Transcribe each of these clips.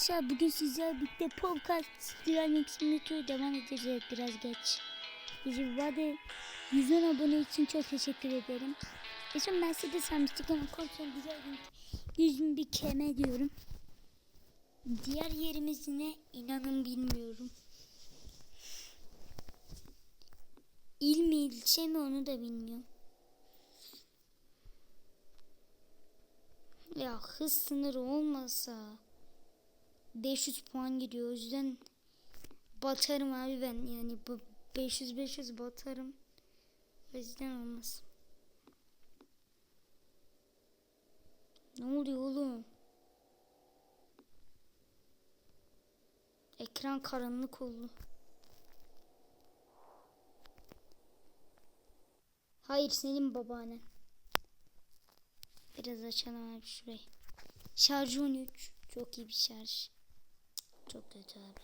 arkadaşlar bugün sizlerle birlikte podcast Driving Simulator devam edeceğiz biraz geç. Bizi vardı 110 abone için çok teşekkür ederim. En son Mercedes almıştık ama kontrol Driving 100 bin bir keme diyorum. Diğer yerimiz ne inanın bilmiyorum. İl mi ilçe mi onu da bilmiyorum. Ya hız sınırı olmasa 500 puan gidiyor. O yüzden batarım abi ben. Yani bu 500 500 batarım. O yüzden olmaz. Ne oluyor oğlum? Ekran karanlık oldu. Hayır senin babaannen. Biraz açalım abi şurayı. Şarjı 13. Çok iyi bir şarj. Çok kötü abi.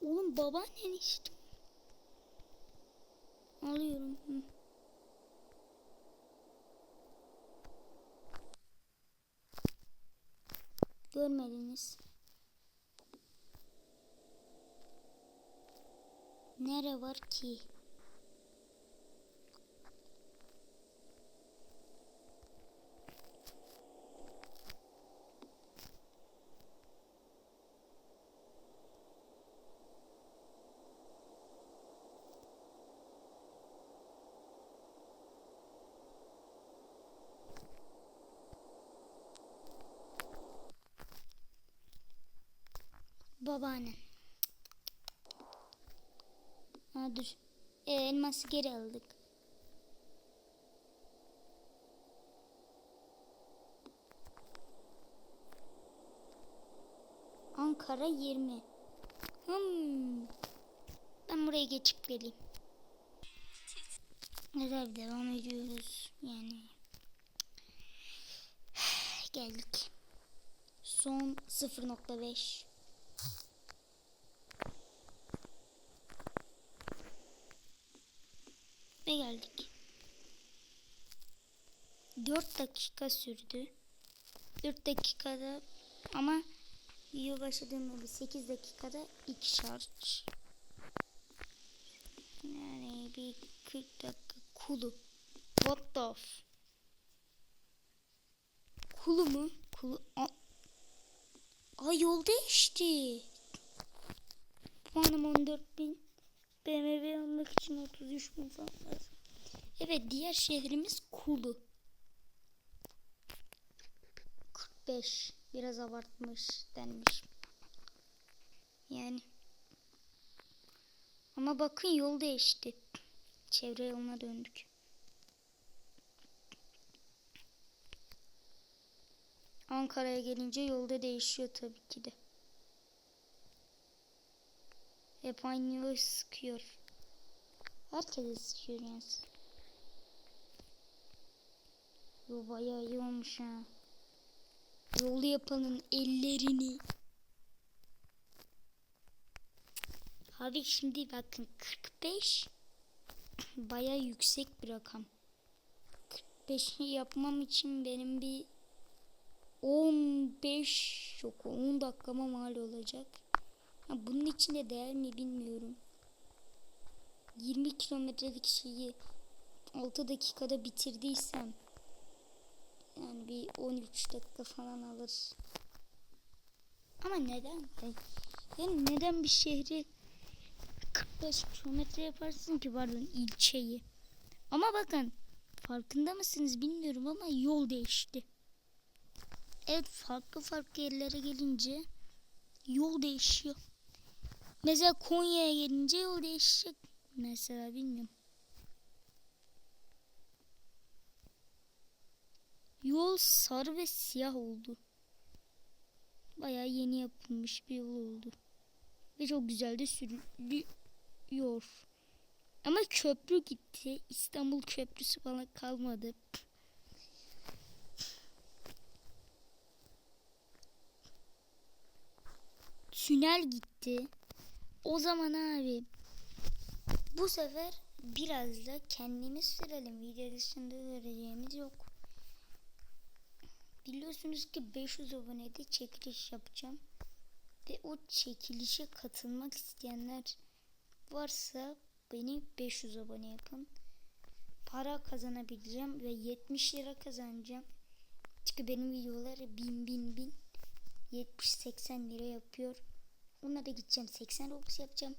Oğlum babaannen işte. Alıyorum. Hı. Görmediniz. Nere var ki? Babaannem. Ha dur. E, elması geri aldık. Ankara 20. Hmm. Ben buraya geçip geleyim. Güzel devam ediyoruz. Yani geldik. Son 0.5 Ve geldik. 4 dakika sürdü. 4 dakikada ama video başladığım gibi 8 dakikada ilk şarj. Yani bir 40 dakika kulu. What the f Kulu mu? Kulu. A Ay yol değişti. Puanım 14.000. BMW almak için 33 bin falan lazım. Evet diğer şehrimiz Kulu. 45 biraz abartmış denmiş. Yani ama bakın yol değişti. Çevre yoluna döndük. Ankara'ya gelince yolda değişiyor tabii ki de. Hep aynı sıkıyor. Herkese sıkıyor yani. Yo bayağı iyi olmuş ha. Yolu yapanın ellerini. Abi şimdi bakın 45 bayağı yüksek bir rakam. 45'i yapmam için benim bir 15 yok 10 dakikama mal olacak. Ha, bunun içinde değer mi bilmiyorum. 20 kilometrelik şeyi 6 dakikada bitirdiysem yani bir 13 dakika falan alır. Ama neden? Yani neden bir şehri 45 kilometre yaparsın ki pardon ilçeyi. Ama bakın farkında mısınız bilmiyorum ama yol değişti. Evet farklı farklı yerlere gelince yol değişiyor. Mesela Konya'ya gelince yol değişecek. Mesela bilmiyorum. Yol sarı ve siyah oldu. Bayağı yeni yapılmış bir yol oldu. Ve çok güzel de sürülüyor. Ama köprü gitti. İstanbul Köprüsü falan kalmadı. Tünel gitti. O zaman abi bu sefer biraz da kendimiz sürelim. Video dışında vereceğimiz yok. biliyorsunuz ki 500 abonede çekiliş yapacağım. Ve o çekilişe katılmak isteyenler varsa beni 500 abone yapın. Para kazanabileceğim ve 70 lira kazanacağım. Çünkü benim videolar bin bin bin 70-80 lira yapıyor. Onlara gideceğim 80 Robux yapacağım.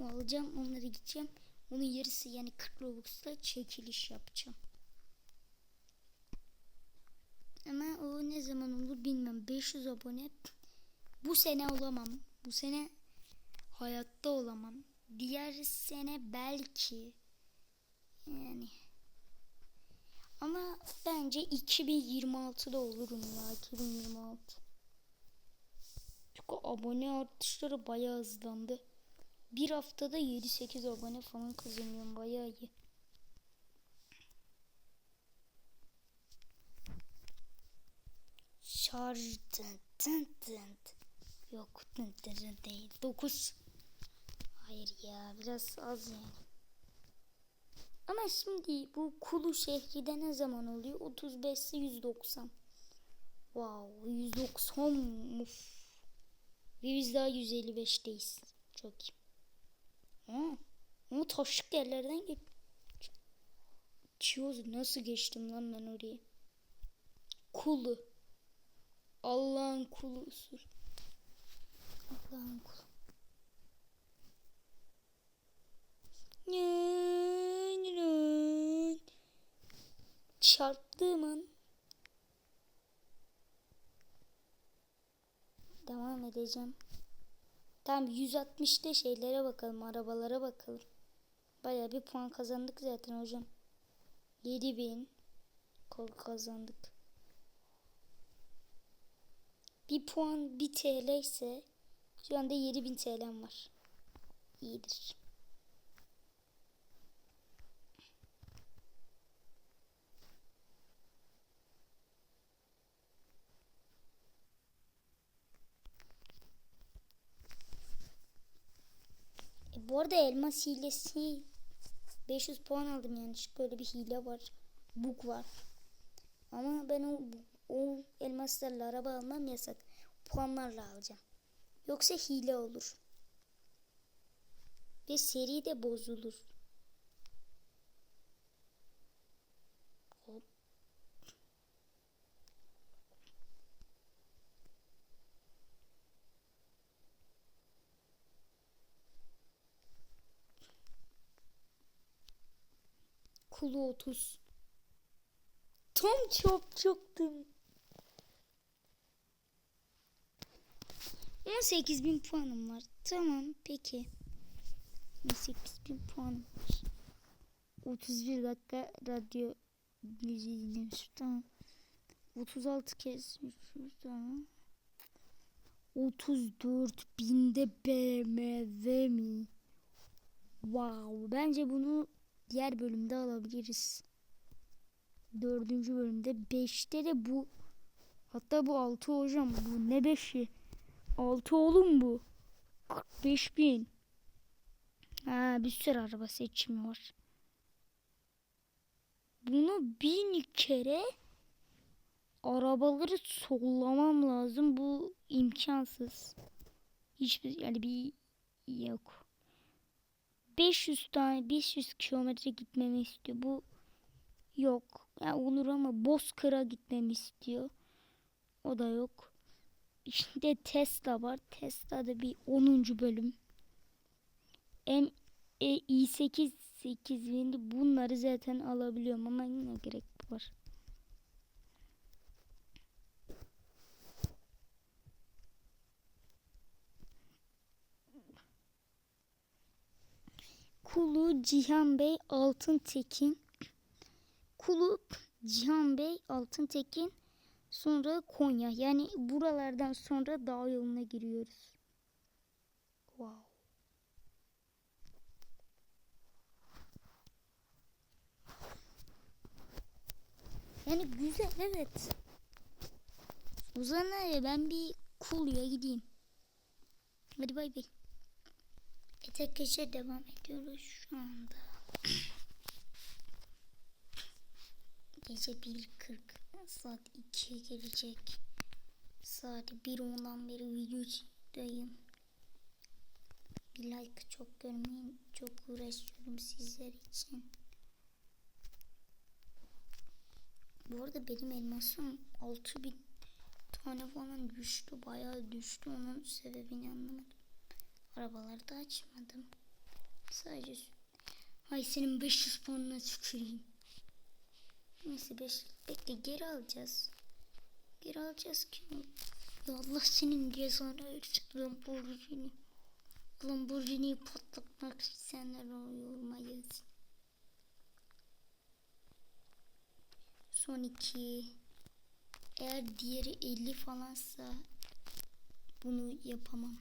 Alacağım onları gideceğim. Onun yarısı yani 40 Robux'la çekiliş yapacağım. Ama o ne zaman olur bilmem. 500 abone bu sene olamam. Bu sene hayatta olamam. Diğer sene belki yani ama bence 2026'da olurum ya 2026. Çünkü abone artışları bayağı hızlandı. Bir haftada 7-8 abone falan kazanıyorum bayağı iyi. Şarj tın tın tın. Yok tın tın değil. 9. Hayır ya biraz az yani. Ama şimdi bu Kulu şehri ne zaman oluyor? 35 ise 190. Wow 190 of. Biz daha 155'teyiz. Çok iyi. Ha, ama taşlık yerlerden geç. Çiyoz nasıl geçtim lan ben oraya? Kulu. Allah'ın kulusu. Allah'ın kulu. Çarptığım an devam edeceğim. Tamam 160'te şeylere bakalım, arabalara bakalım. Baya bir puan kazandık zaten hocam. 7000 kol kazandık. Bir puan 1 TL ise şu anda 7000 TL'm var. İyidir. Bu arada elmas hilesi 500 puan aldım yanlışlıkla öyle bir hile var. Bug var. Ama ben o, o elmaslarla araba almam yasak. Puanlarla alacağım. Yoksa hile olur. Ve seri de bozulur. Kulu 30. Tam çok çoktum. 18.000 puanım var. Tamam peki. 18.000 puanım var. 31 dakika radyo müziği dinlemiş. Tamam. 36 kez tamam. 34 binde BMW mi? Wow. Bence bunu diğer bölümde alabiliriz. Dördüncü bölümde. Beşte de bu. Hatta bu altı hocam. Bu ne beşi? Altı oğlum bu. 45 bin. Ha, bir sürü araba seçimi var. Bunu bin kere arabaları sollamam lazım. Bu imkansız. Hiçbir yani bir yok. 500 tane 500 kilometre gitmemi istiyor. Bu yok. Yani olur ama Bozkır'a gitmemi istiyor. O da yok. İşte Tesla var. Tesla'da bir 10. bölüm. M e, i8 8000 bunları zaten alabiliyorum ama yine gerek var. Kulu Cihan Bey Altın Tekin Kulu Cihan Bey Altın Tekin sonra Konya yani buralardan sonra dağ yoluna giriyoruz. Wow. Yani güzel evet. O zaman ben bir Kulu'ya gideyim. Hadi bay bay. Arkadaşlar devam ediyoruz şu anda. Gece 1.40. Saat 2'ye gelecek. Saat 1.10'dan beri videodayım. Bir like çok görmeyin. Çok uğraşıyorum sizler için. Bu arada benim elmasım 6000 tane falan düştü. Bayağı düştü. Onun sebebini anlamadım. Arabaları da açmadım. Sadece Ay senin 500 puanına tüküreyim. Neyse 5 bekle geri alacağız. Geri alacağız ki. Ya Allah senin cezanı versin Lamborghini. Lamborghini'yi patlatmak isteyenler yormayız. Son iki. Eğer diğeri 50 falansa bunu yapamam.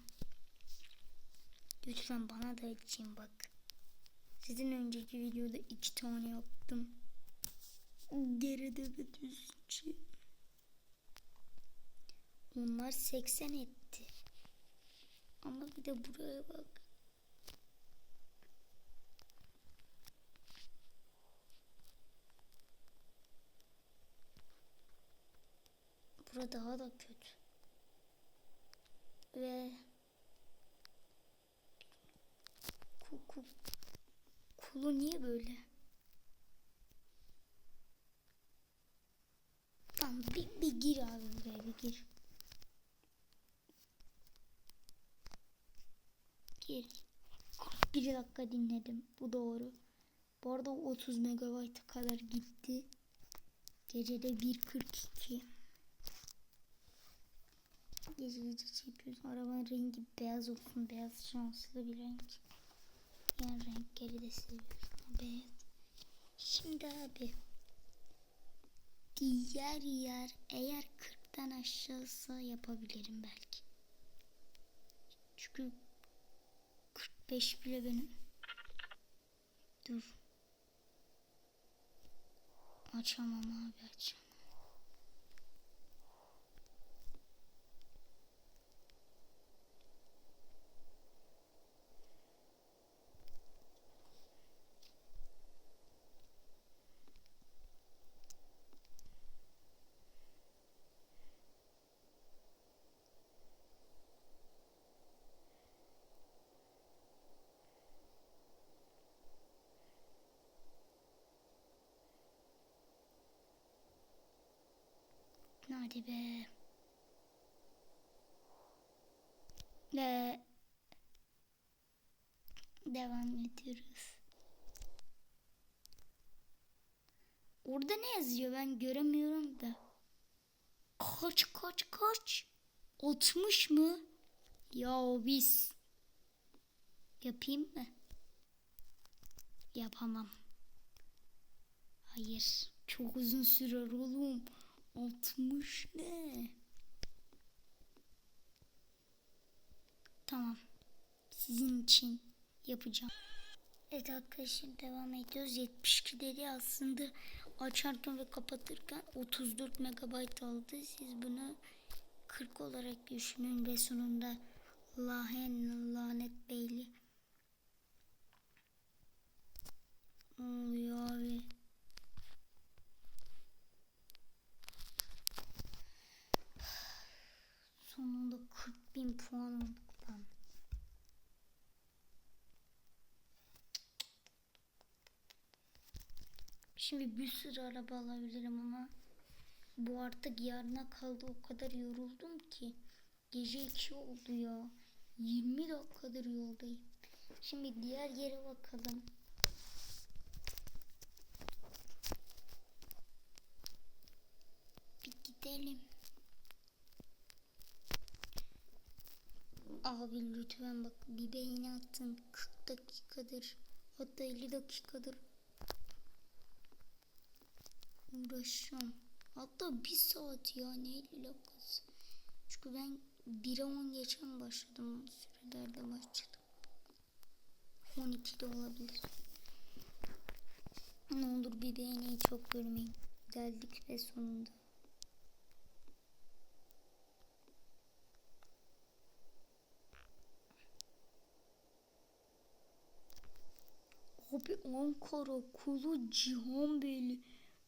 Lütfen bana da için bak. Sizin önceki videoda iki tane yaptım. Geride ve düzce. Onlar 80 etti. Ama bir de buraya bak. Burada daha da kötü. Ve Kuku Kulu niye böyle? Tamam bir, bir gir abi buraya bir gir. Gir. 41 dakika dinledim. Bu doğru. Bu arada 30 megabayta kadar gitti. Gecede 1.42. Gece gece çekiyoruz. Arabanın rengi beyaz olsun. Beyaz şanslı bir renk. Diğer renkleri de seviyorum. Beyaz. Şimdi abi. Diğer yer eğer 40'tan aşağısa yapabilirim belki. Çünkü 45 bile benim. Dur. Açamam abi açamam. Hadi be. Ve devam ediyoruz. Orada ne yazıyor ben göremiyorum da. Kaç kaç kaç? 60 mı? Ya biz yapayım mı? Yapamam. Hayır. Çok uzun sürer oğlum. 60 ne? Tamam. Sizin için yapacağım. Evet arkadaşlar devam ediyoruz. 72 dedi aslında açarken ve kapatırken 34 megabayt aldı. Siz bunu 40 olarak düşünün ve sonunda lahen lanet beyli oluyor abi. Sonunda 40 bin puan olduk lan. Şimdi bir sürü araba alabilirim ama bu artık yarına kaldı o kadar yoruldum ki. Gece 2 oldu ya. 20 dakikadır yoldayım. Şimdi diğer yere bakalım. Bir gidelim. Abi lütfen bak bir beğeni attın 40 dakikadır hatta 50 dakikadır uğraşıyorum. Hatta bir saat ya ne 50 dakikası. Çünkü ben 1'e 10 geçen başladım sürelerde başladım. 12 de olabilir. Ne olur bir beğeniyi çok görmeyin. Geldik ve sonunda. Abi Ankara Kulu Cihanbeyli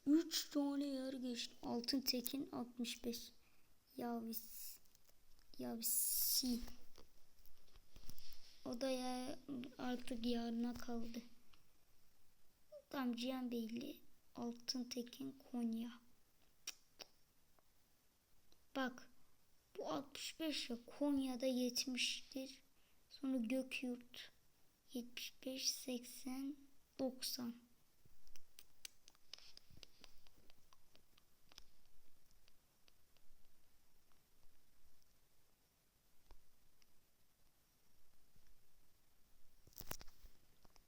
3 tane yer geçti. Altın Tekin 65. Yavis. Yavisi. O da ya artık yarına kaldı. Tam Cihan Beyli. Altın Tekin Konya. Bak. Bu 65 ya Konya'da 70'tir. Sonra Gökyurt 75 80 90.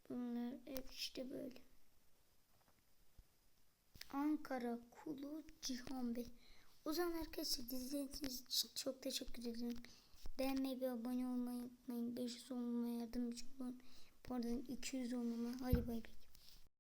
Bunlar hep işte böyle. Ankara Kulu Cihan Bey. O zaman arkadaşlar izlediğiniz için çok teşekkür ederim. Beğenmeyi ve abone olmayı unutmayın. 500 olmama yardımcı olun. Pardon 200 olmama. Hadi bay bay.